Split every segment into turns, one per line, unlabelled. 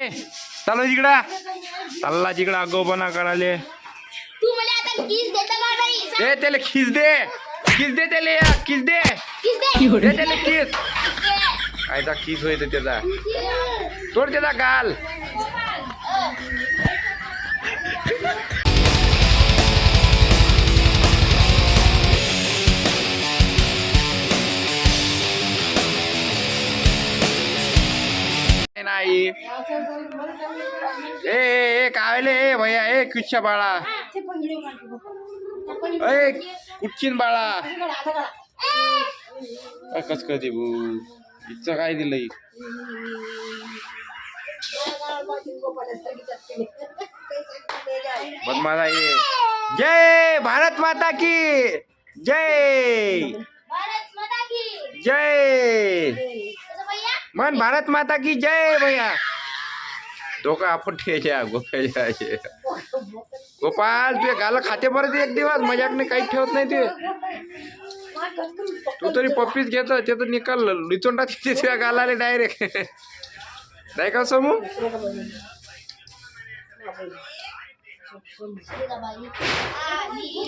चालू तिकडा चालला तिकडं आगोपणा करायले
तू मला आता किस देता का नाही सांग.
ए त्याला खिस दे. खिस दे त्याला या, खिस दे.
किस दे.
दे त्याला खिस कायचा खिस होय त्याचा. तोड त्याचा गाल. नाही ए ए ए भैया ए कुच्छा बाळा. ए कुच्चीन बाळा? कस काय दे भाऊ इच्छा काय दिलंय? बदमाश आहे. जय भारत माता की! जय!
भारत माता की!
जय! मन भारत माता की जय भैया. डोकं आपण ठेच्या गोपाळच्या गोपाळ गोपाल तुझे गाल खाते परत एक दिवस मजाक नाही काही ठेवत नाही ते. तू तरी पप्पीच घेत ते तर निकाल लिचोंडा तिथे तुझ्या गालाले डायरेक्ट नाही का समू?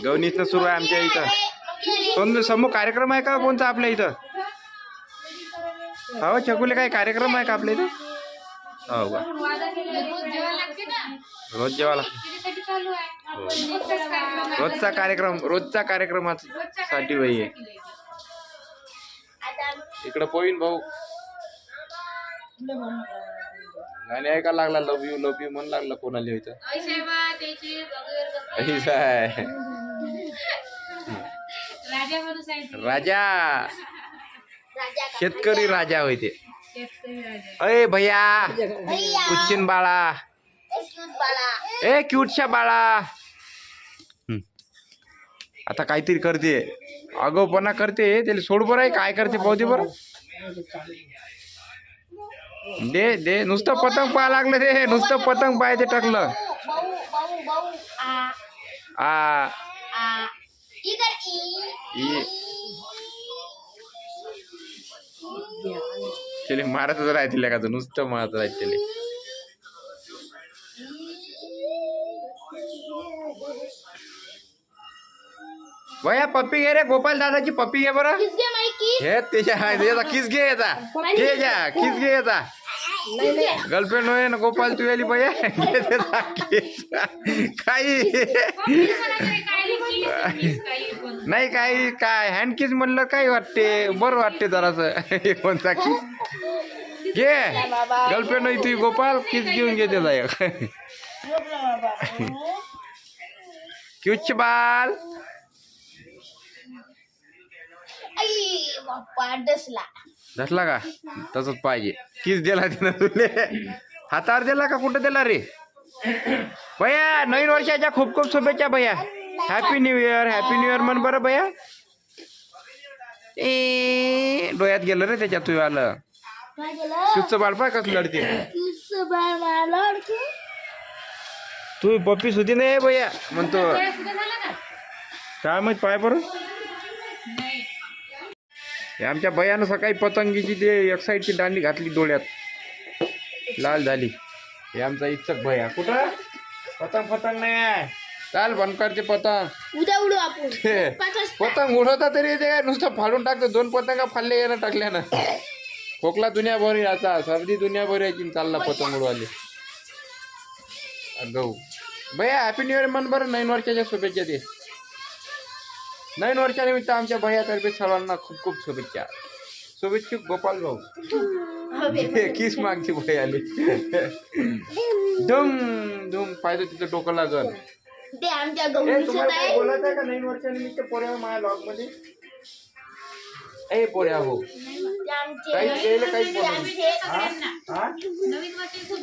गवनीतनं सुरू आहे आमच्या इथं. समू समूह कार्यक्रम आहे का कोणता आपल्या इथं? हो चकुले काही कार्यक्रम आहे का आपल्या इथं? हो का? रोज जेवायला रोजचा कार्यक्रम रोजचा कार्यक्रमासाठी बाई आहे. इकडं पोईन भाऊ. गाणे ऐका लागला लव यू लव यू म्हण लागला कोणाला इथं
राजा.
राजा. शेतकरी राजा होय ते.
शेतकरी राजा.
अय भैया कुच्चिन बाळा. ए क्यूटच्या बाळा. हं. आता काहीतरी करते. आगाऊपणा करते. त्याला सोड बरं आहे काय करते पाहू दे बरं. दे दे. नुसतं पतंग पाहा लागलं रे. नुसतं पतंग पाहायचे टाकलं.
भाऊ भाऊ भाऊ आ.
त्याला मारतच राहतील का नुसतं मारत राहत त्याला. भैया पप्पी घे रे गोपाल दादाची पप्पी घे बरं. हे त्याच्या त्याचा किस घे याचा घे जा किस घे याचा गर्लफ्रेंड होय ना गोपाल तू आली भैया किस काही. नाही काही काय हँड किस म्हणलं काही वाटते. बरं वाटते जरासं. कोणता किस घे. गर्लफ्रेंड होई तुझी गोपाल. किस घेऊन घे त्याचा एक. क्यूच बाल.
आई बाप्पा डसला.
धसला का? तसंच पाहिजे. किस दिला तिनं तुले. हातावर दिला का? कुठं दिला रे? भैया नवीन वर्षाच्या खूप खूप शुभेच्छा भैया. Happy new year happy new year म्हण बरं भैया. ए डोळ्यात गेलं रे त्याच्यात तू आलं.
काय
तुझचं बाळ पाय कसं लढते. तू पप्पी सुधी नाही भैया म्हणतो.
काय
माहीत पाय बरं आमच्या भयानं सकाळी पतंगीची ते एक साईडची दांडी घातली डोळ्यात. लाल झाली. हे आमचा इच्छक भैया. कुठं? पतंग पतंग नाही आहे. चाल बंद करते पतंग.
उद्या उडू आपण.
हे,
पाच वाजता
पतंग उडवता तरी ते काय? नुसतं फाडून टाकतो दोन पतंग फाडले यानं टाकल्यानं खोकला दुनिया भर याचा सर्दी दुनिया भर याची चालला पतंग उडवाले गहू भैया हॅपी न्यू इयर म्हण बरं नवीन वर्षाच्या शुभेच्छा दे. नवीन वर्षानिमित्त आमच्या भैयातर्फे सर्वांना खूप खूप शुभेच्छा. शुभेच्छुक गोपाल भाऊ. हे किस मागची भय आली. धुम धुम पाहिजे तिथं डोकं लागल.
ते आमच्या
ए,
गौरीचं
तुम्हाला काय
नाही
बोलायचं आहे का नवीन वर्षानिमित्त पोऱ्या माझ्या लॉगमध्ये ए पोऱ्या हो.
ते आमचे
काही केलं काही
ते
बोला
आमचे
हा?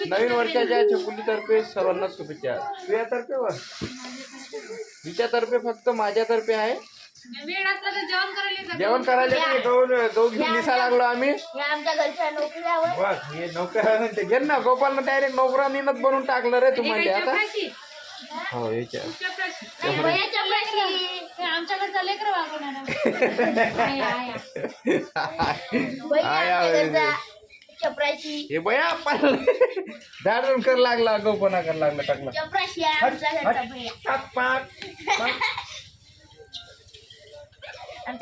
नवीन
वर्षाच्या छकुलीतर्फे सर्वांना शुभेच्छा. तुझ्यातर्फे वर? तिच्यातर्फे फक्त माझ्यातर्फे आहे.
वेळ असला तर जेवण करायला.
जेवण करायला ते गहू गहू घेऊन दिसा लागलो आम्ही.
हे आमच्या घरच्या नोकरीवर.
बस हे नोकर ते घे ना गोपालनं डायरेक्ट नोकरानीनच बनवून टाकलं रे तू
काय
आता? हो याच्या
प्रश्न
हे वागवणार
चपराशी.
हे बया पाहिलं दाडून कर लागला गौपणा कर लागला टाकला.
चपराशी. आमच्या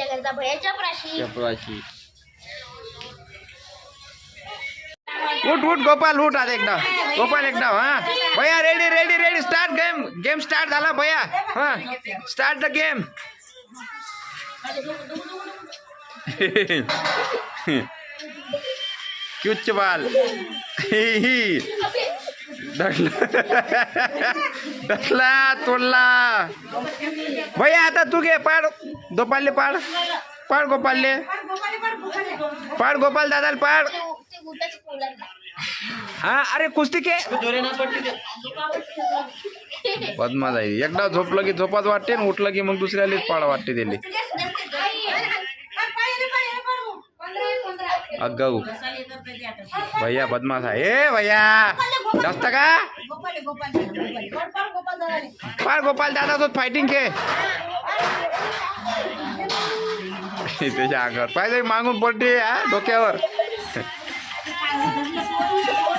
घरचा भैया चपराशी.
चपराशी. उठ उठ गोपाल उठ आता एकदा गोपाल एकदा हा. भैया ready ready ready start game game start झाला भैया. हा. स्टार्ट द गेम क्यूच बाल डसला तोडला. भैया आता तू घे पाड. गोपालले पाड. पाड गोपालले. पाड गोपाल दादाला पाड. हा अरे कुस्ती के बदमा जाईल एकदा झोपलं की झोपाच वाटते आणि उठलं की मग दुसऱ्यालाच पाड वाटते त्याले. अगाऊ भैया बदमाश आहे. ए भैया जास्त का? पाड गोपाल दादा तो फायटिंग के. त्याच्या अंगावर. पाहिजे मागून पडते हा डोक्यावर.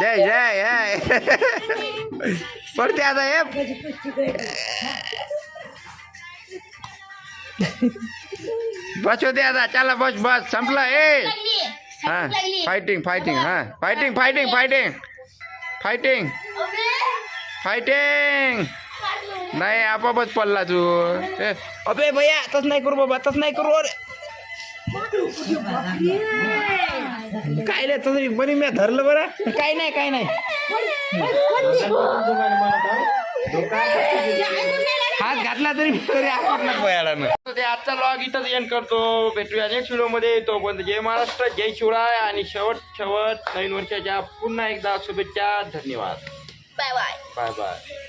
जय जय जय पडते आता हे बस होते आता चला बस बस. संपला ए. हा फायटिंग फायटिंग हा. Fighting fighting fighting fighting fighting नाही आपापच पडला तू. अबे भैया तस नाही करू बाबा तस नाही करू. अरे. काय रे तसं बरी मी धरलं बरं? काय नाही काय नाही. हात घातला तरी तरी भयाला ते आजचा लॉग इथंच एंड करतो. भेटूया नेक्स्ट व्हिडिओमध्ये. तोपर्यंत जय महाराष्ट्र जय शिवराय आणि शेवट शेवट नवीन वर्षाच्या पुन्हा एकदा शुभेच्छा धन्यवाद.
Bye bye
bye bye